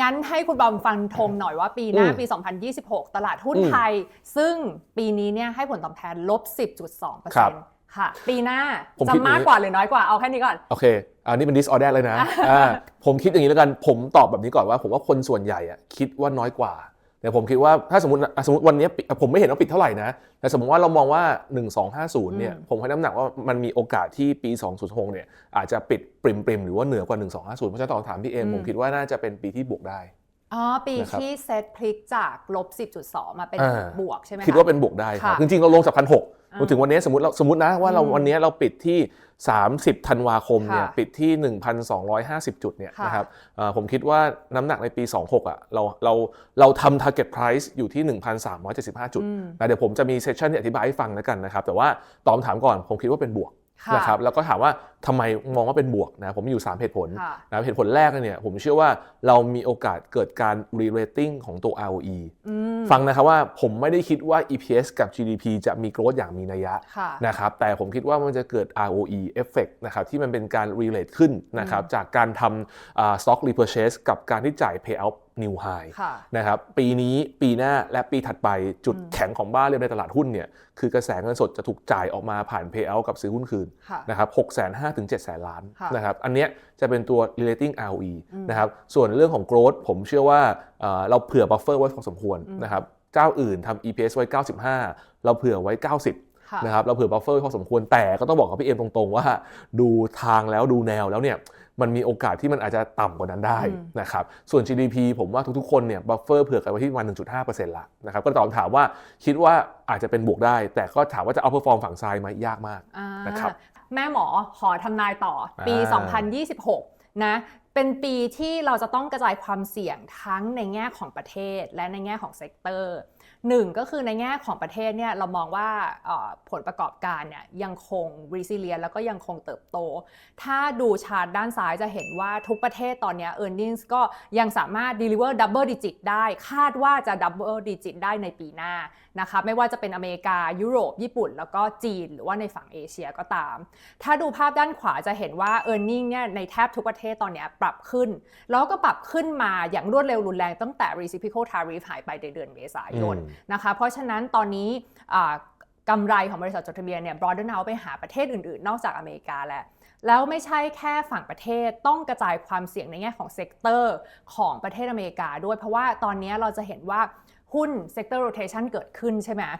งั้นให้คุณบอมฟันธงหน่อยว่าปีหน้าอืมปี 2026 ตลาดหุ้นอืมไทย ซึ่งปีนี้เนี่ยให้ผลตอบแทนลบครับ10.2%ค่ะ ปีหน้าผมจะคิดอย่างนี้มากกว่าหรือน้อยกว่าเอาแค่นี้ก่อน โอเค อันนี้เป็น disorder เลยนะอ่าผมคิดอย่างนี้แล้วกัน ผมตอบแบบนี้ก่อนว่า ผมว่าคนส่วนใหญ่อะคิดว่าน้อยกว่า แต่ผมคิดว่าถ้าสมมติอะสมมติวันนี้ปิดผมไม่เห็นว่าปิดเท่าไหร่นะ แต่สมมติว่าเรามองว่า 1250เนี่ยอืมผมให้น้ำหนักว่ามันมีโอกาสที่ปี 2026เนี่ยอาจจะปิดปริมปริมๆหรือว่าเหนือกว่า 1250 เพราะฉะนั้นตอบคำถามพี่เอมผมคิดว่าน่าจะเป็นปีที่บวกได้อ๋อปีนะครับที่เซตพลิกจากลบ10.2มาเป็นอ่าบวกใช่ไหมะคิดว่าเป็นบวกได้ครับค่ะจริงๆเราลงจากพันหก อ่าถึงวันนี้สมมติเราสมมตินะว่าเราอืมวันนี้เราปิดที่ 30 ธันวาคมเนี่ยค่ะปิดที่ 1,250 จุดเนี่ยค่ะนะครับเอ่อผมคิดว่าน้ำหนักในปี 26อะเราเราเราทำ target price อยู่ที่ 1,375 จุดอืมนะเดี๋ยวผมจะมีเซสชันที่อธิบายให้ฟังแล้วกันนะครับ แต่ว่าตอบคำถามก่อนผมคิดว่าเป็นบวกค่ะ นะครับแล้วก็ถามว่าทำไมมองว่าเป็นบวกนะผมมีอยู่ 3 เหตุผลค่ะนะเหตุผลแรกเนี่ยผมเชื่อว่าเรามีโอกาสเกิดการ re-rating ของตัว ROE อืมฟังนะครับว่าผมไม่ได้คิดว่า EPS กับ GDP จะมี growth อย่างมีนัยยะค่ะนะครับแต่ผมคิดว่ามันจะเกิด ROE effect นะครับที่มันเป็นการ relate ขึ้นนะครับจากการทำอ่า stock repurchase กับการที่จ่าย payout new high ค่ะนะครับปีนี้ปีหน้าและปีถัดไปจุดแข็งของบ้านเรียนในตลาดหุ้นเนี่ยคือกระแสเงินสดจะถูกจ่ายออกมาผ่าน payout กับซื้อหุ้นคืนค่ะนะครับ6 5 0 0 0ถึง7 0 0 0ล้านค่ะนะครับอันเนี้ยจะเป็นตัว relating ROE นะครับส่วนเรื่องของ growth ผมเชื่อว่าเอ่อเราเผื่อ buffer ไว้พอสมควรนะครับเจ้าอื่นทำ EPS ไว้ 95 เราเผื่อไว้ 90ค่ะนะครับเราเผื่อ buffer ไว้พอสมควรแต่ก็ต้องบอกกับพี่เอ็มตรงๆว่า ดูทางแล้วดูแนวแล้วเนี่ย มันมีโอกาสที่มันอาจจะต่ำกว่านั้นได้อืมนะครับส่วน GDP ผมว่าทุกๆคนเนี่ย buffer เผื่อกันไว้ที่ประมาณ1.5%ละนะครับก็ตอบคำถามว่าคิดว่าอาจจะเป็นบวกได้ แต่ก็ถามว่าจะเอา perform ฝั่งซ้ายไหมยากมากอ่านะครับแม่หมอขอทำนายต่อปีอ่า2026 นะเป็นปีที่เราจะต้องกระจายความเสี่ยงทั้งในแง่ของประเทศและในแง่ของเซกเตอร์หนึ่งก็คือในแง่ของประเทศเนี่ยเรามองว่าผลประกอบการเนี่ยยังคง resilient แล้วก็ยังคงเติบโต ถ้าดูชาร์ตด้านซ้ายจะเห็นว่าทุกประเทศตอนนี้ earnings ก็ยังสามารถ deliver double digit ได้ คาดว่าจะ double digit ได้ในปีหน้านะคะไม่ว่าจะเป็นอเมริกา ยุโรป ญี่ปุ่น แล้วก็จีน หรือว่าในฝั่งเอเชียก็ตาม ถ้าดูภาพด้านขวาจะเห็นว่า e a r n i n g เนี่ยในแทบทุกประเทศตอนเนี้ยปรับขึ้น แล้วก็ปรับขึ้นมาอย่างรวดเร็วรุนแรงตั้งแต่ reciprocal tariff หายไปในเดือนเมษายนอืมนะคะเพราะฉะนั้นตอนนี้อ่ากำไรของบริษัทจดทะเบียนเนี่ย broaden out ไปหาประเทศอื่นๆ นอกจากอเมริกาแล้วแล้วไม่ใช่แค่ฝั่งประเทศต้องกระจายความเสี่ยงในแง่ของเซกเตอร์ของประเทศอเมริกาด้วยเพราะว่าตอนนี้เราจะเห็นว่าหุ้น sector rotation เกิดขึ้นใช่ไหม